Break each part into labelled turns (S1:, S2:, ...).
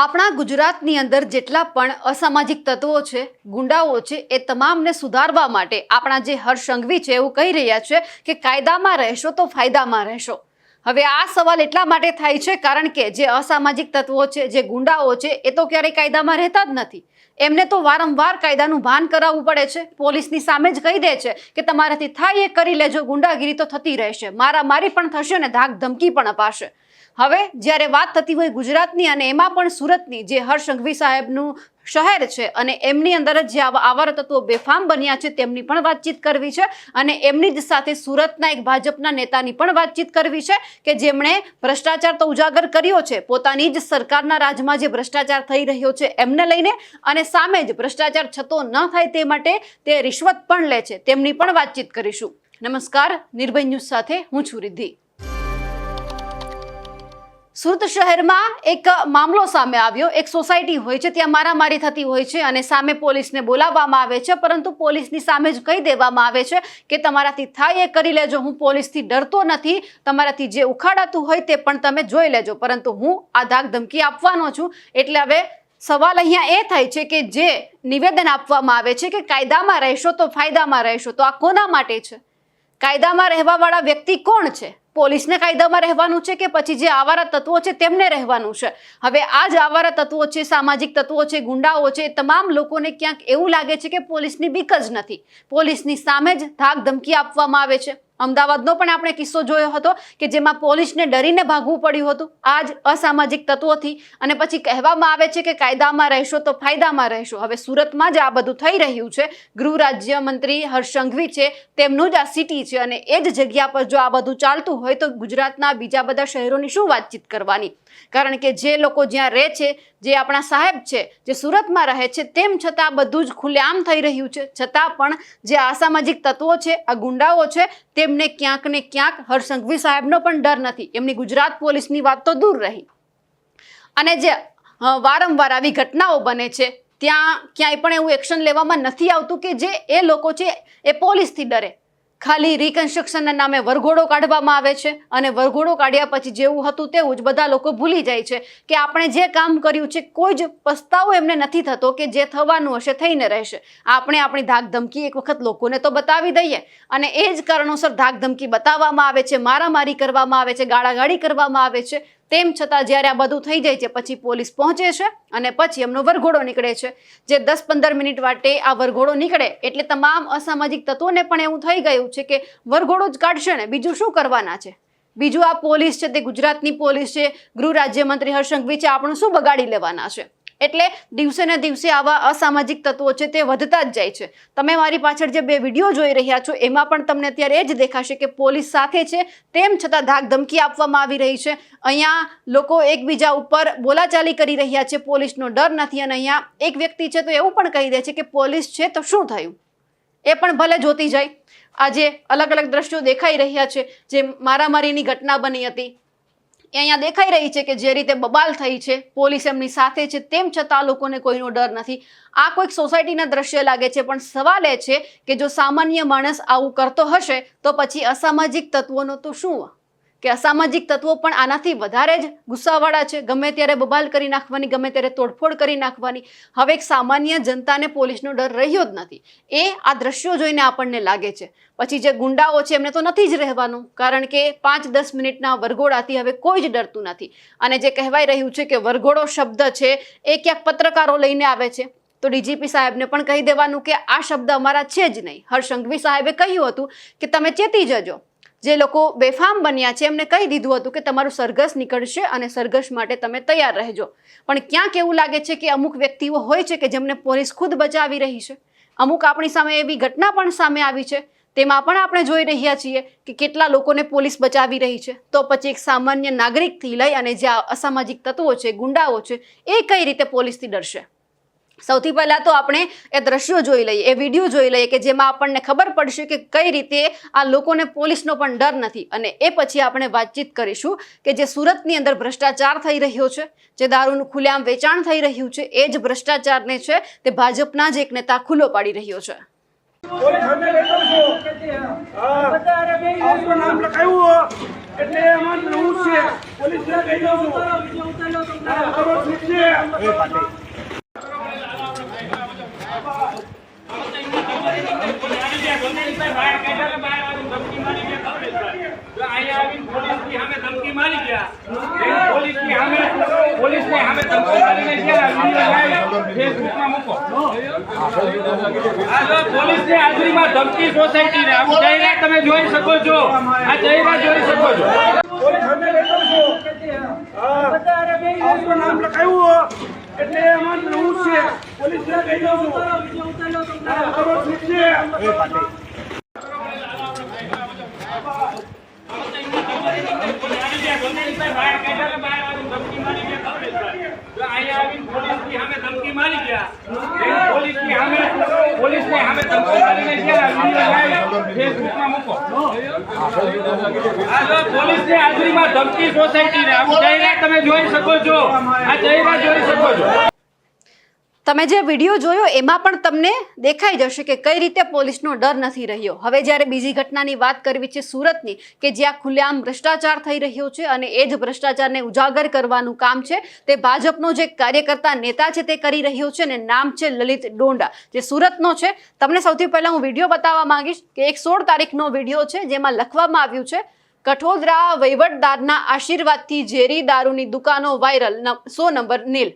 S1: આપણા ગુજરાતની અંદર જેટલા પણ અસામાજિક તત્વો છે, ગુંડાઓ છે, એ તમામને સુધારવા માટે આપણા જે હર્ષ સંઘવી છે એવું કહી રહ્યા છે કે કાયદામાં રહેશો તો ફાયદામાં રહેશો. હવે આ સવાલ એટલા માટે થાય છે કારણ કે જે અસામાજિક તત્વો છે, જે ગુંડાઓ છે, એ તો ક્યારેય કાયદામાં રહેતા જ નથી. એમને તો વારંવાર કાયદાનું ભાન કરાવવું પડે છે. પોલીસની સામે જ કહી દે છે કે તમારાથી થાય એ કરી લેજો, ગુંડાગીરી તો થતી રહેશે. મારામારી પણ થશે ને ધાક ધમકી પણ અપાશે. હવે જ્યારે વાત થતી હોય ગુજરાતની અને એમાં પણ સુરતની, જે હર્ષ સાહેબનું શહેર છે અને એમની અંદર જ જે આવા તત્વો બેફામ બન્યા છે તેમની પણ વાતચીત કરવી છે અને એમની જ સાથે સુરતના એક ભાજપના નેતાની પણ વાતચીત કરવી છે કે જેમણે ભ્રષ્ટાચાર તો ઉજાગર કર્યો છે, પોતાની જ સરકારના રાજમાં જે ભ્રષ્ટાચાર થઈ રહ્યો છે એમને લઈને અને સામે જ ભ્રષ્ટાચાર છતો ન થાય તે માટે તે રિશ્વત પણ લે છે. તેમની પણ વાતચીત કરીશું. નમસ્કાર, નિર્ભય ન્યૂઝ સાથે હું છું રિદ્ધિ. સુરત શહેરમાં એક મામલો સામે આવ્યો. એક સોસાયટી હોય છે, ત્યાં મારામારી થતી હોય છે અને સામે પોલીસને બોલાવવામાં આવે છે, પરંતુ પોલીસની સામે જ કહી દેવામાં આવે છે કે તમારાથી થાય એ કરી લેજો, હું પોલીસથી ડરતો નથી. તમારાથી જે ઉખાડાતું હોય તે પણ તમે જોઈ લેજો. પરંતુ હું આ ધાક ધમકી આપવાનો છું. એટલે હવે સવાલ અહીંયા એ થાય છે કે જે નિવેદન આપવામાં આવે છે કે કાયદામાં રહેશો તો ફાયદામાં રહેશો. તો આ કોના માટે છે? કાયદામાં રહેવાવાળા વ્યક્તિ કોણ છે? પોલીસને કાયદામાં રહેવાનું છે કે પછી જે આવારા તત્વો છે તેમને રહેવાનું છે? હવે આ જ આવારા તત્વો છે, સામાજિક તત્વો છે, ગુંડાઓ છે તમામ લોકોને ક્યાંક એવું લાગે છે કે પોલીસની બીક જ નથી. પોલીસની સામે જ ધાક ધમકી આપવામાં આવે છે. અમદાવાદનો પણ આપણે કિસ્સો જોયો હતો કે જેમાં પોલીસને ડરીને ભાગવું પડ્યું હતું. આ જ અસામાજિક તત્વોથી અને પછી કહેવામાં આવે છે કે કાયદામાં રહેશો તો ફાયદામાં રહેશો. હવે સુરતમાં જ આ બધું થઈ રહ્યું છે. ગૃહ રાજ્યમંત્રી હર્ષ સંઘવી છે, તેમનું જ આ સિટી છે અને એ જ જગ્યા પર જો આ બધું ચાલતું હોય તો ગુજરાતના બીજા બધા શહેરોની શું વાતચીત કરવાની? કારણ કે જે લોકો જ્યાં રહે છે, જે આપણા સાહેબ છે, જે સુરતમાં રહે છે, તેમ છતાં બધું જ ખુલ્લેઆમ થઈ રહ્યું છે. છતાં પણ જે અસામાજિક તત્વો છે, આ ગુંડાઓ છે, તેમને ક્યાંક ને ક્યાંક હરસંઘવી સાહેબનો પણ ડર નથી. એમની ગુજરાત પોલીસની વાત તો દૂર રહી. અને જે વારંવાર આવી ઘટનાઓ બને છે, ત્યાં ક્યાંય પણ એવું એક્શન લેવામાં નથી આવતું કે જે એ લોકો છે, એ પોલીસથી ડરે. ખાલી રિકન્સ્ટ્રક્શનના નામે વરઘોડો કાઢવામાં આવે છે અને વરઘોડો કાઢ્યા પછી જેવું હતું તેવું જ બધા લોકો ભૂલી જાય છે કે આપણે જે કામ કર્યું છે કોઈ જ પસ્તાવો એમને નથી થતો કે જે થવાનું હશે થઈને રહેશે. આપણે આપણી ધાકધમકી એક વખત લોકોને તો બતાવી દઈએ અને એ જ કારણોસર ધાકધમકી બતાવવામાં આવે છે, મારામારી કરવામાં આવે છે, ગાળાગાળી કરવામાં આવે છે તેમ છતાં જ્યારે આ બધું થઈ જાય છે, પછી પોલીસ પહોંચે છે અને પછી એમનો વરઘોડો નીકળે છે. જે દસ પંદર મિનિટ માટે આ વરઘોડો નીકળે, એટલે તમામ અસામાજિક તત્વોને પણ એવું થઈ ગયું છે કે વરઘોડો જ કાઢશે ને, બીજું શું કરવાના છે? બીજું આ પોલીસ છે, તે ગુજરાતની પોલીસ છે, ગૃહ રાજ્યમંત્રી હર્ષ સંઘવી છે આપણું શું બગાડી લેવાના છે? એટલે દિવસે ને દિવસે આવા અસામાજિક તત્વો છે તે વધતા જ જાય છે. તમે મારી પાછળ જે બે વીડિયો જોઈ રહ્યા છો, એમાં પણ તમને અત્યારે એ જ દેખાશે કે પોલીસ સાથે છે, તેમ છતાં ધાક ધમકી આપવામાં આવી રહી છે. અહીંયા લોકો એકબીજા ઉપર બોલાચાલી કરી રહ્યા છે, પોલીસનો ડર નથી અને અહીંયા એક વ્યક્તિ છે તો એવું પણ કહી દે છે કે પોલીસ છે તો શું થયું? એ પણ ભલે જોતી જાય. આજે અલગ અલગ દ્રશ્યો દેખાઈ રહ્યા છે, જે મારામારીની ઘટના બની હતી. એ અહીંયા દેખાઈ રહી છે કે જે રીતે બબાલ થઈ છે, પોલીસ એમની સાથે છે, તેમ છતાં લોકોને કોઈનો ડર નથી. આ કોઈક સોસાયટીના દ્રશ્ય લાગે છે, પણ સવાલ એ છે કે જો સામાન્ય માણસ આવું કરતો હશે, તો પછી અસામાજિક તત્વોનો તો શું? કે અસામાજિક તત્વો પણ આનાથી વધારે જ ગુસ્સાવાળા છે. ગમે ત્યારે બબાલ કરી નાખવાની, ગમે ત્યારે તોડફોડ કરી નાખવાની. હવે એક સામાન્ય જનતાને પોલીસનો ડર રહ્યો જ નથી. એ આ દ્રશ્યો જોઈને આપણને લાગે છે. પછી જે ગુંડાઓ છે, એમને તો નથી જ રહેવાનું. કારણ કે પાંચ દસ મિનિટના વરઘોડાથી હવે કોઈ જ ડરતું નથી. અને જે કહેવાય રહ્યું છે કે વરઘોડો શબ્દ છે, એ ક્યાંક પત્રકારો લઈને આવે છે. તો ડીજીપી સાહેબને પણ કહી દેવાનું કે આ શબ્દ અમારા છે જ નહીં. હર્ષ સંઘવી સાહેબે કહ્યું હતું કે તમે ચેતી જજો. જે લોકો બેફામ બન્યા છે, એમને કહી દીધું હતું કે તમારું સરઘસ નીકળશે અને સરઘસ માટે તમે તૈયાર રહેજો. પણ ક્યાંક એવું લાગે છે કે અમુક વ્યક્તિઓ હોય છે કે જેમને પોલીસ ખુદ બચાવી રહી છે. અમુક આપણી સામે એવી ઘટના પણ સામે આવી છે. તેમાં પણ આપણે જોઈ રહ્યા છીએ કે કેટલા લોકોને પોલીસ બચાવી રહી છે. તો પછી એક સામાન્ય નાગરિકથી લઈ અને જે અસામાજિક તત્વો છે, ગુંડાઓ છે, એ કઈ રીતે પોલીસથી ડરશે? સૌથી પહેલાં તો આપણે એ દ્રશ્યો જોઈ લઈએ, એ વીડિયો જોઈ લઈએ કે જેમાં આપણને ખબર પડશે કે કઈ રીતે આ લોકોને પોલીસનો પણ ડર નથી. અને એ પછી આપણે વાતચીત કરીશું કે જે સુરતની અંદર ભ્રષ્ટાચાર થઈ રહ્યો છે, જે દારૂનું ખુલ્લેઆમ વેચાણ થઈ રહ્યું છે, એ જ ભ્રષ્ટાચારને છે તે ભાજપના જ એક નેતા ખુલ્લો પાડી રહ્યો છે.
S2: પોલીસ કહી દઉં છું. શું છે
S3: પોલીસની હાજરીમાં ધમકી સોસાયટી ને આમ જઈને તમે જોઈ શકો છો. આ જઈને જોઈ શકો છો.
S2: પોલીસ નામ લખાયું એટલે એમાં હું છે. પોલીસને કહી દઉં છું. હા, ખબર શું છે
S3: ધમકી મારી ગયા પોલીસની સામે પોલીસની સામે ધમકી મારીને ગયા ફેસબુકમાં મૂકો આ જો હાજરીમાં ધમકી સોસાયટી ને આમ જઈને તમે જોઈ શકો છો. આ જઈને જોઈ શકો છો.
S1: તમે જે વીડિયો જોયો, એમાં પણ તમને દેખાઈ જશે કે કઈ રીતે પોલીસનો ડર નથી રહ્યો. હવે જ્યારે બીજી ઘટનાની વાત કરવી છે સુરતની, કે જ્યાં ખુલ્લેઆમ ભ્રષ્ટાચાર થઈ રહ્યો છે અને એ જ ભ્રષ્ટાચારને ઉજાગર કરવાનું કામ છે, તે ભાજપનો જે કાર્યકર્તા નેતા છે તે કરી રહ્યો છે અને નામ છે લલિત ડોંડા. જે સુરતનો છે, તમને સૌથી પહેલાં હું વીડિયો બતાવવા માંગીશ કે એક સોળ તારીખનો વીડિયો છે, જેમાં લખવામાં આવ્યું છે, કઠોદરા વહીવટદારના આશીર્વાદથી ઝેરી દારૂની દુકાનો વાયરલ સો નંબર નીલ.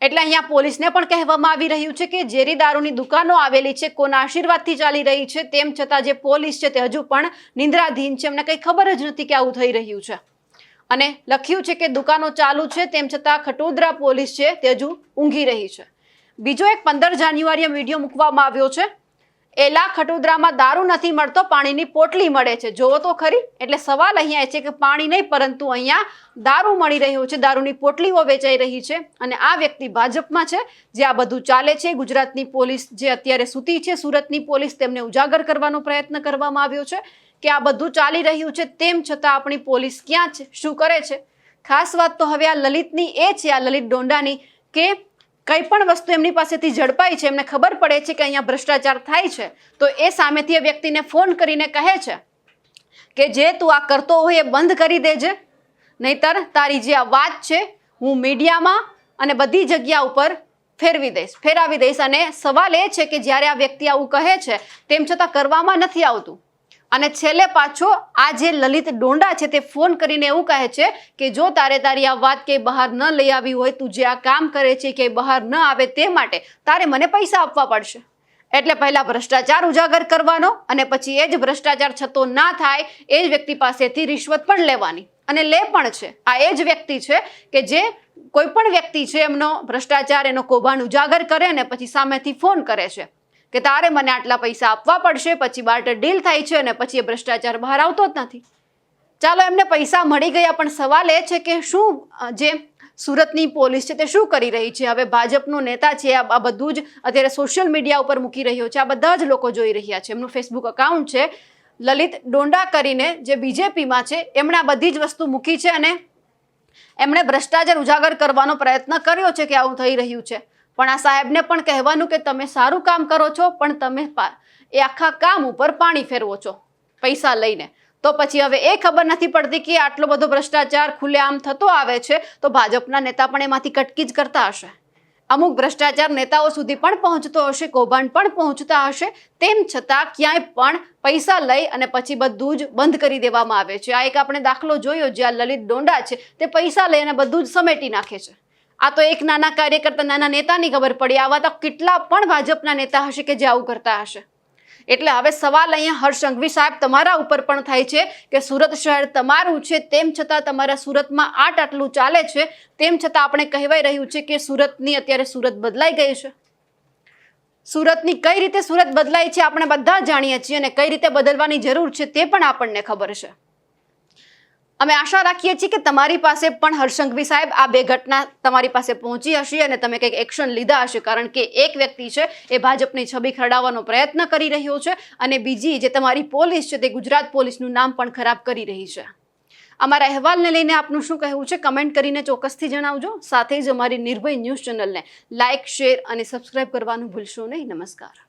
S1: એટલે અહીંયા પોલીસને પણ કહેવામાં આવી રહ્યું છે કે ઝેરી દારૂની દુકાનો આવેલી છે, કોના આશીર્વાદથી ચાલી રહી છે, તેમ છતાં જે પોલીસ છે તે હજુ પણ નિંદ્રાધીન છે. એમને કંઈ ખબર જ નથી કે આવું થઈ રહ્યું છે. અને લખ્યું છે કે દુકાનો ચાલુ છે, તેમ છતાં ખટોદરા પોલીસ છે તે હજુ ઊંઘી રહી છે. બીજો એક પંદર જાન્યુઆરીએ વીડિયો મૂકવામાં આવ્યો છે. એલા ખટોદરામાં દારૂ નથી મળતો, પાણીની પોટલી મળે છે. જોવો તો ખરી. એટલે સવાલ અહીંયા છે કે પાણી નહીં, પરંતુ અહીંયા દારૂ મળી રહ્યો છે. દારૂની પોટલીઓ વેચાઈ રહી છે. અને આ વ્યક્તિ ભાજપમાં છે. જે આ બધું ચાલે છે. ગુજરાતની પોલીસ જે અત્યારે સૂતી છે, સુરતની પોલીસ તેમને ઉજાગર કરવાનો પ્રયત્ન કરવામાં આવ્યો છે કે આ બધું ચાલી રહ્યું છે. તેમ છતાં આપણી પોલીસ ક્યાં છે? શું કરે છે? ખાસ વાત તો હવે આ લલિતની એ છે, આ લલિત ડોંડાની, કે કંઈ પણ વસ્તુ એમની પાસેથી ઝડપાઈ છે, એમને ખબર પડે છે કે અહીંયા ભ્રષ્ટાચાર થાય છે, તો એ સામેથી એ વ્યક્તિને ફોન કરીને કહે છે કે જે તું આ કરતો હોય એ બંધ કરી દેજે, નહીતર તારી જે આ વાત છે હું મીડિયામાં અને બધી જગ્યા ઉપર ફેરવી દઈશ, ફેરાવી દઈશ અને સવાલ એ છે કે જ્યારે આ વ્યક્તિ આવું કહે છે, તેમ છતાં કરવામાં નથી આવતું. અને છેલ્લે પાછો આ જે લલિત ડોંડા છે તે ફોન કરીને એવું કહે છે કે જો તારે તારી આ વાત કે બહાર ન લઈ આવી હોય, તું જે આ કામ કરે છે કે બહાર ન આવે તે માટે તારે મને પૈસા આપવા પડશે. એટલે પહેલા ભ્રષ્ટાચાર ઉજાગર કરવાનો અને પછી એ જ ભ્રષ્ટાચાર છતો ના થાય એ જ વ્યક્તિ પાસેથી રિશ્વત પણ લેવાની. અને લે પણ છે. આ એ જ વ્યક્તિ છે કે જે કોઈ પણ વ્યક્તિ છે એમનો ભ્રષ્ટાચાર, એનો કૌભાંડ ઉજાગર કરે અને પછી સામેથી ફોન કરે છે. કે તારે મને આટલા પૈસા આપવા પડશે, પછી બાર્ટર ડીલ થાય છે અને પછી એ ભ્રષ્ટાચાર બહાર આવતો જ નથી. ચાલો, એમને પૈસા મળી ગયા, પણ સવાલ એ છે કે શું જે સુરતની પોલીસ છે તે શું કરી રહી છે? હવે ભાજપનો નેતા છે, આ બધું જ અત્યારે સોશિયલ મીડિયા ઉપર મૂકી રહ્યો છે, આ બધા જ લોકો જોઈ રહ્યા છે. એમનું ફેસબુક અકાઉન્ટ છે, લલિત ડોંડા કરીને જે બીજેપીમાં છે, એમણે આ બધી જ વસ્તુ મૂકી છે અને એમણે ભ્રષ્ટાચાર ઉજાગર કરવાનો પ્રયત્ન કર્યો છે કે આવું થઈ રહ્યું છે. પણ આ સાહેબને પણ કહેવાનું કે તમે સારું કામ કરો છો, પણ તમે એ આખા કામ ઉપર પાણી ફેરવો છો, પૈસા લઈને. તો પછી હવે એ ખબર નથી પડતી કે આટલો બધો ભ્રષ્ટાચાર ખુલ્લેઆમ થતો આવે છે, તો ભાજપના નેતા પણ એમાંથી કટકી જ કરતા હશે. અમુક ભ્રષ્ટાચાર નેતાઓ સુધી પણ પહોંચતો હશે, કૌભાંડ પણ પહોંચતા હશે, તેમ છતાં ક્યાંય પણ પૈસા લઈ અને પછી બધું જ બંધ કરી દેવામાં આવે છે. આ એક આપણે દાખલો જોયો, જ્યાં લલિત ડોંડા છે, તે પૈસા લઈ અને બધું જ સમેટી નાખે છે. આ તો એક નાના કાર્યકર્તા, નાના નેતાની ખબર પડી. આવા તો કેટલા પણ ભાજપના નેતા હશે કે જે આવું કરતા હશે. એટલે હવે સવાલ અહીંયા હર્ષ સંઘવી સાહેબ તમારા ઉપર પણ થાય છે કે સુરત શહેર તમારું છે, તેમ છતાં તમારા સુરતમાં આટ આટલું ચાલે છે, તેમ છતાં આપણે કહેવાય રહ્યું છે કે સુરતની અત્યારે સુરત બદલાઈ ગઈ છે. સુરતની કઈ રીતે સુરત બદલાઈ છે આપણે બધા જાણીએ છીએ અને કઈ રીતે બદલવાની જરૂર છે તે પણ આપણને ખબર છે. અમે આશા રાખીએ છીએ કે તમારી પાસે પણ હર્ષંઘવી સાહેબ આ બે ઘટના તમારી પાસે પહોંચી હશે અને તમે કંઈક એક્શન લીધા હશે. કારણ કે એક વ્યક્તિ છે, એ ભાજપની છબી ખરડાવવાનો પ્રયત્ન કરી રહ્યો છે અને બીજી જે તમારી પોલીસ છે, તે ગુજરાત પોલીસનું નામ પણ ખરાબ કરી રહી છે. અમારા અહેવાલને લઈને આપનું શું કહેવું છે? કમેન્ટ કરીને ચોક્કસથી જણાવજો. સાથે જ અમારી નિર્ભય ન્યૂઝ ચેનલને લાઇક, શેર અને સબસ્ક્રાઇબ કરવાનું ભૂલશો નહીં. નમસ્કાર.